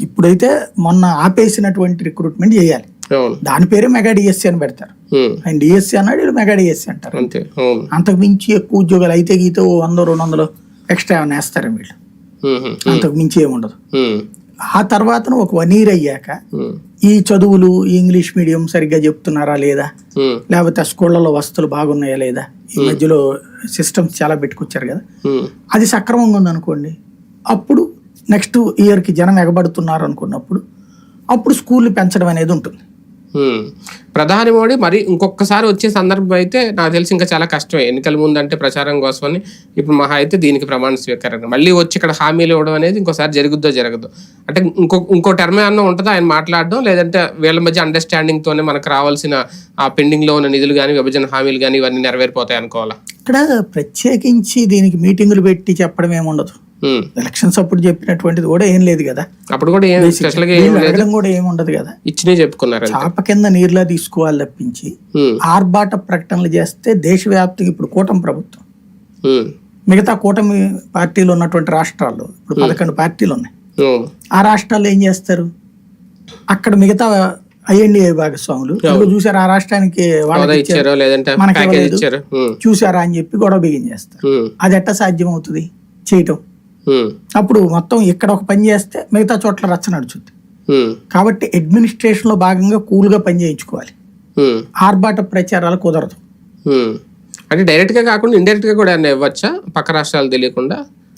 ఇప్పుడైతే మొన్న ఆపేసినటువంటి రిక్రూట్మెంట్ చేయాలి. దాని పేరే మెగా డిఎస్సి అని పెడతారు. ఆయన డిఎస్సి అన్నాడు వీళ్ళు మెగా డిఎస్సి అంటారు. అంతకు మించి ఎక్కువ ఉద్యోగాలు అయితే గీతే ఓ వంద రెండు వందలు ఎక్స్ట్రా ఏమైనా వేస్తారు వీళ్ళు? అంతకు మించి ఏముండదు ఆ తర్వాత ఒక వన్ ఇయర్ అయ్యాక ఈ చదువులు ఈ ఇంగ్లీష్ మీడియం సరిగ్గా చెప్తున్నారా లేదా? లేకపోతే ఆ స్కూళ్ళలో వసతులు బాగున్నాయా లేదా? ఈ మధ్యలో సిస్టమ్స్ చాలా పెట్టుకొచ్చారు కదా. అది సక్రమంగా ఉందనుకోండి అప్పుడు నెక్స్ట్ ఇయర్కి జనం ఎగబడుతున్నారు అనుకున్నప్పుడు అప్పుడు స్కూల్ పెంచడం అనేది ఉంటుంది. ప్రధాని మోడీ మరి ఇంకొకసారి వచ్చే సందర్భం అయితే నాకు తెలిసి ఇంకా చాలా కష్టమే. ఎన్నికల ముందు అంటే ప్రచారం కోసమని ఇప్పుడు మహా అయితే దీనికి ప్రమాణ స్వీకారం. మళ్ళీ వచ్చి ఇక్కడ హామీలు ఇవ్వడం అనేది ఇంకోసారి జరుగుద్దో జరగదు. అంటే ఇంకో ఇంకో టర్మ్ ఏమన్నా ఉంటుందా? ఆయన మాట్లాడడం లేదంటే వీళ్ళ మధ్య అండర్స్టాండింగ్ తోనే మనకు రావాల్సిన ఆ పెండింగ్లో ఉన్న నిధులు కానీ విభజన హామీలు కానీ ఇవన్నీ నెరవేరిపోతాయి అనుకోవాలా? ఇక్కడ ప్రత్యేకించి దీనికి మీటింగులు పెట్టి చెప్పడం ఏముండదు. ఉమ్. ఎలక్షన్స్ అప్పుడు చెప్పినటువంటిది కూడా ఏం లేదు కదా. అప్పుడు కూడా ఏం స్పెషల్గా అడగడం కూడా ఏమి ఉండదు కదా. ఇచ్చినే చెప్పుకున్నారు. చాప కింద నీరులా తీసుకోవాలి తప్పించి ఉమ్, ఆర్భాట ప్రకటనలు చేస్తే దేశవ్యాప్తంగా ఇప్పుడు కూటమి ప్రభుత్వం. ఉమ్, మిగతా కూటమి పార్టీలు ఉన్నటువంటి రాష్ట్రాల్లో ఇప్పుడు పదకొండు పార్టీలు ఉన్నాయి. ఉమ్, ఆ రాష్ట్రాల్లో ఏం చేస్తారు? అక్కడ మిగతా ఐఎన్డిఏ భాగస్వాములు ఇదిగో చూసారా ఆ రాష్ట్రానికి మనకి చూసారా అని చెప్పి గొడవ బిగించేస్తారు ఉమ్, అది ఎట్లా సాధ్యం అవుతుంది చేయటం. అప్పుడు మొత్తం ఇక్కడ ఒక పని చేస్తే మిగతా చోట్ల రచ్చ నడుచుద్ది. కాబట్టి అడ్మినిస్ట్రేషన్లో భాగంగా కూల్గా పని చేయించుకోవాలి. ఆర్భాట ప్రచారాలు కుదరదు. అంటే డైరెక్ట్గా కాకుండా ఇండైరెక్ట్గా కూడా ఇవ్వచ్చా? పక్క రాష్ట్రాలు తెలియకుండా?